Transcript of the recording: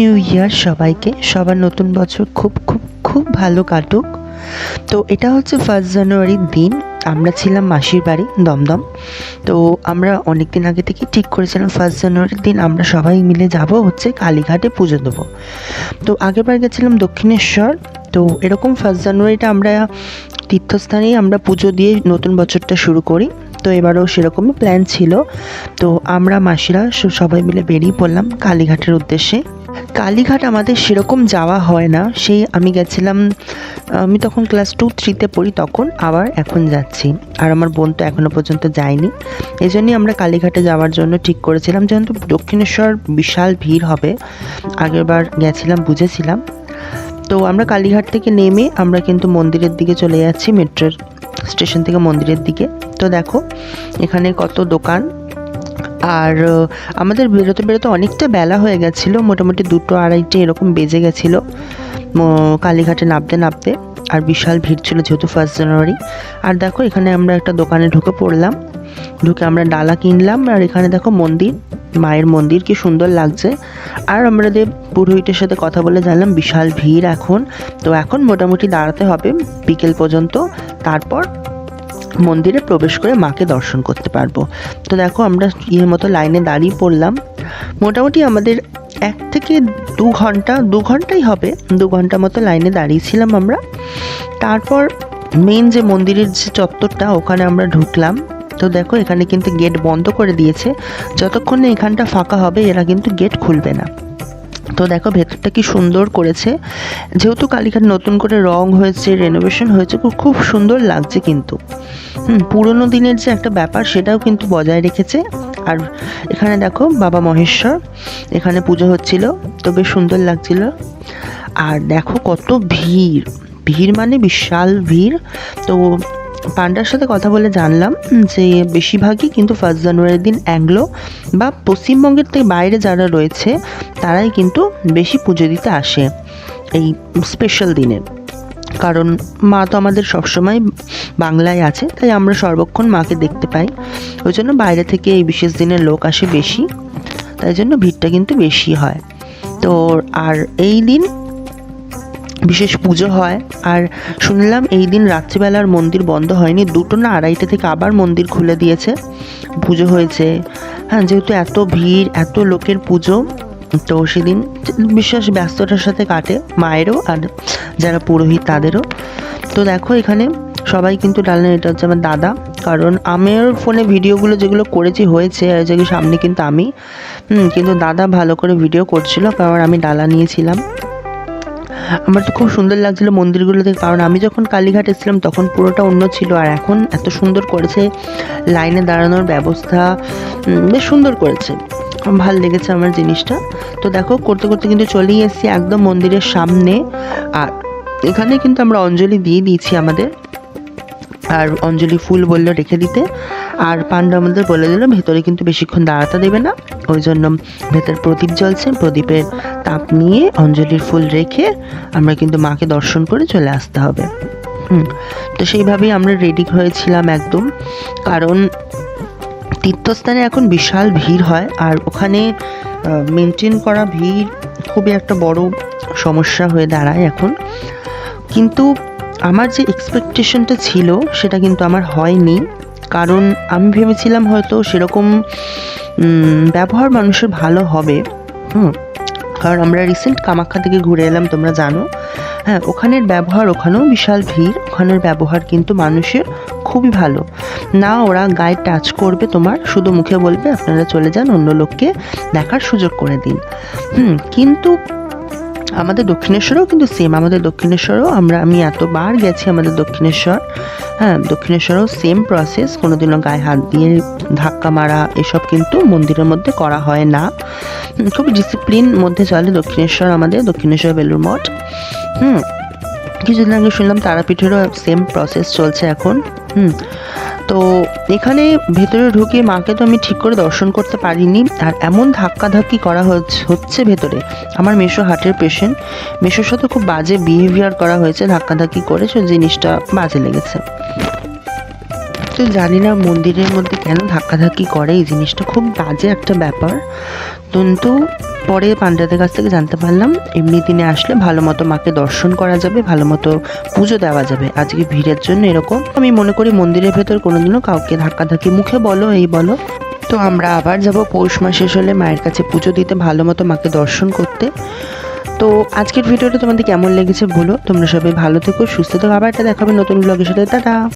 New year সবাইকে। সবার নতুন বছর খুব খুব খুব ভালো কাটুক। তো এটা হচ্ছে ফার্স্ট জানুয়ারির দিন। আমরা ছিলাম মাসির বাড়ি, দমদম। তো আমরা অনেক দিন আগে থেকেই ঠিক করেছিলাম ফার্স্ট জানুয়ারির দিন। আমরা সবাই মিলে যাব হচ্ছে কালীঘাটে পুজো দেবো। তো আগেরবার গেছিলাম দক্ষিণেশ্বর। তো এরকম ফার্স্ট জানুয়ারিটা আমরা তীর্থস্থানেই আমরা পুজো দিয়ে নতুন বছরটা শুরু করি। তো এবারও সেরকমই প্ল্যান ছিল। তো আমরা মাসিরা সবাই মিলে বেরিয়ে পড়লাম কালীঘাটের উদ্দেশ্যে। কালীঘাট আমাদের সেরকম যাওয়া হয় না। সেই আমি গেছিলাম, আমি তখন ক্লাস টু থ্রিতে পড়ি তখন, আবার এখন যাচ্ছি। আর আমার বোন তো এখনও পর্যন্ত যায়নি। এই জন্যই আমরা কালীঘাটে যাওয়ার জন্য ঠিক করেছিলাম, যেহেতু দক্ষিণেশ্বর বিশাল ভিড় হবে। আগেরবার গেছিলাম, বুঝেছিলাম। তো আমরা কালীঘাট থেকে নেমে আমরা কিন্তু মন্দিরের দিকে চলে যাচ্ছি মেট্রোর স্টেশন থেকে মন্দিরের দিকে। তো দেখো, এখানে কত দোকান। আর আমাদের বেরোতে বেরোতে অনেকটা বেলা হয়ে গেছিল, মোটামুটি দুটো আড়াইটে এরকম বেজে গেছিল। কালীঘাটে নামতে নামতে, আর বিশাল ভিড় ছিল যেহেতু ফার্স্ট জানুয়ারি আর দেখো, এখানে আমরা একটা দোকানে ঢুকে পড়লাম, ঢুকে আমরা ডালা কিনলাম, আর এখানে দেখো মন্দির, মায়ের মন্দির, কি সুন্দর লাগছে। আর আমাদের পুরোহিতের সাথে কথা বলে জানলাম, বিশাল ভিড় এখন। তো এখন মোটামুটি দাঁড়াতে হবে বিকেল পর্যন্ত, তারপর মন্দিরে প্রবেশ করে মাকে দর্শন করতে পারব। তো দেখো, আমরা ইয়ের মতো লাইনে দাঁড়িয়ে পড়লাম। মোটামুটি আমাদের এক থেকে দু ঘণ্টা, দু ঘন্টাই হবে। দু ঘণ্টা মতো লাইনে দাঁড়িয়েছিলাম আমরা। তারপর মেন যে মন্দিরের যে চত্বরটা, ওখানে আমরা ঢুকলাম। তো দেখো, এখানে কিন্তু গেট বন্ধ করে দিয়েছে। যতক্ষণ না এখানটা ফাঁকা হবে, এরা কিন্তু গেট খুলবে না। তো দেখো, ভেতরটা কি সুন্দর করেছে। যেহেতু কালীঘাট নতুন করে রং হয়েছে রেনোভেশন হয়েছে খুব সুন্দর লাগছে কিন্তু। হুম, পুরোনো দিনের যে একটা ব্যাপার, সেটাও কিন্তু বজায় রেখেছে। আর এখানে দেখো, বাবা মহেশ্বর, এখানে পুজো হচ্ছিল, তো বেশ সুন্দর লাগছিল। আর দেখো কত ভিড়। ভিড় মানে বিশাল ভিড়। তো পান্ডার সাথে কথা বলে জানলাম যে বেশিরভাগই কিন্তু ফার্স্ট জানুয়ারির দিন অ্যাংলো বা পশ্চিমবঙ্গের থেকে বাইরে যারা রয়েছে, তারাই কিন্তু বেশি পুজো দিতে আসে এই স্পেশাল দিনে। কারণ মা তো আমাদের সবসময় বাংলায় আছে, তাই আমরা সর্বক্ষণ মাকে দেখতে পাই। ওই জন্য বাইরে থেকে এই বিশেষ দিনে লোক আসে বেশি, তাই জন্য ভিড়টা কিন্তু বেশি হয়। তো আর এই দিন বিশেষ পুজো হয়। আর শুনলাম এই দিন রাত্রিবেলার মন্দির বন্ধ হয়নি। দুটো না আড়াইটা থেকে আবার মন্দির খুলে দিয়েছে। পুজো হয়েছে। হ্যাঁ যেহেতু এত ভিড়, এত লোকের পুজো, তো সেদিন বিশ্বাস ব্যস্ততার সাথে কাটে মায়েরও আর যারা পুরোহিত তাদেরও। তো দেখো এখানে সবাই কিন্তু ডালেন, এটা হচ্ছে আমার দাদা। কারণ আমার ফোনে ভিডিওগুলো যেগুলো করেছি, হয়েছে, আর যেগুলো সামনে কিন্তু আমি। কিন্তু দাদা ভালো করে ভিডিও করছিল কারণ আমি ডালা নিয়েছিলাম। আমার তো খুব সুন্দর লাগছিল মন্দিরগুলো দেখে। কারণ আমি যখন কালীঘাট এসেছিলাম, তখন পুরোটা অন্য ছিল। আর এখন এত সুন্দর করেছে, লাইনে দাঁড়ানোর ব্যবস্থা বেশ সুন্দর করেছে। ভালো লেগেছে আমার জিনিসটা। তো দেখো, করতে করতে কিন্তু চলেই এসেছি একদম মন্দিরের সামনে। আর এখানে কিন্তু আমরা অঞ্জলি দিয়ে দিয়েছি আমাদের। আর অঞ্জলি ফুল বলল রেখে দিতে। আর পান্ডা আমাদের বলে দিল, ভেতরে কিন্তু বেশিক্ষণ দাঁড়াতে দেবে না। ওই জন্য ভেতর প্রদীপ জ্বলছে, প্রদীপের তাপ নিয়ে অঞ্জলির ফুল রেখে আমরা কিন্তু মাকে দর্শন করে চলে আসতে হবে। হুম, তো সেইভাবেই আমরা রেডি হয়েছিলাম একদম। কারণ তীর্থস্থানে এখন বিশাল ভিড় হয়, আর ওখানে মেনটেন করা ভিড় খুবই একটা বড় সমস্যা হয়ে দাঁড়ায় এখন। কিন্তু আমার যে এক্সপেকটেশনটা ছিল, সেটা কিন্তু আমার হয়নি। কারণ আমি ভেবেছিলাম হয়তো সেরকম ব্যবহার মানুষের ভালো হবে। হুম, কারণ আমরা রিসেন্ট কামাখ্যা থেকে ঘুরে এলাম, তোমরা জানো। হ্যাঁ ওখানের ব্যবহার, ওখানেও বিশাল ভিড়। ওখানের ব্যবহার কিন্তু মানুষের খুবই ভালো। না, ওরা গায়ে টাচ করবে তোমার, শুধু মুখে বলবে, আপনারা চলে যান, অন্য লোককে দেখার সুযোগ করে দিন। হুম, কিন্তু আমাদের দক্ষিণেশ্বরেও কিন্তু সেম আমাদের দক্ষিণেশ্বরেও আমরা, আমি এতবার গেছি আমাদের দক্ষিণেশ্বর। হ্যাঁ দক্ষিণেশ্বরেও সেম প্রসেস কোনোদিনও গায়ে হাত দিয়ে ধাক্কা মারা, এসব কিন্তু মন্দিরের মধ্যে করা হয় না। খুব ডিসিপ্লিন মধ্যে চলে দক্ষিণেশ্বর আমাদের, দক্ষিণেশ্বর বেলুর মঠ। হুম, কিছুদিন আগে শুনলাম তারাপীঠেরও সেম প্রসেস চলছে এখন। হুম তো এখানে ভেতরে ঢুকে মাকে তো আমি ঠিক করে দর্শন করতে পারিনি। আর এমন ধাক্কাধাক্কি করা হচ্ছে- ভেতরে। আমার মেশো হার্টের পেশেন্ট মেশোর সাথে খুব বাজে বিহেভিয়ার করা হয়েছে, ধাক্কাধাক্কি করে সে জিনিসটা বাজে লেগেছে। তো জানি না মন্দিরের মধ্যে কেন ধাক্কাধাক্কি করে, এই জিনিসটা খুব বাজে একটা ব্যাপার। কিন্তু পরে পান্ডাদের কাছ থেকে জানতে পারলাম, এমনি দিনে আসলে ভালো মতো মাকে দর্শন করা যাবে, ভালো মতো পুজো দেওয়া যাবে। আজকে ভিড়ের জন্য এরকম। আমি মনে করি মন্দিরের ভেতর কোনোদিনও কাউকে ধাক্কাধাক্কি মুখে বলো, এই বলো। তো আমরা আবার যাব পৌষ মাস শেষ হলে মায়ের কাছে পুজো দিতে, ভালো মতো মাকে দর্শন করতে। তো আজকের ভিডিওটা তোমাদের কেমন লেগেছে বলো? তোমরা সবাই ভালো থেকো, সুস্থ থেকো। আবার একটা দেখাবে নতুন ব্লগের সাথে। টাটা!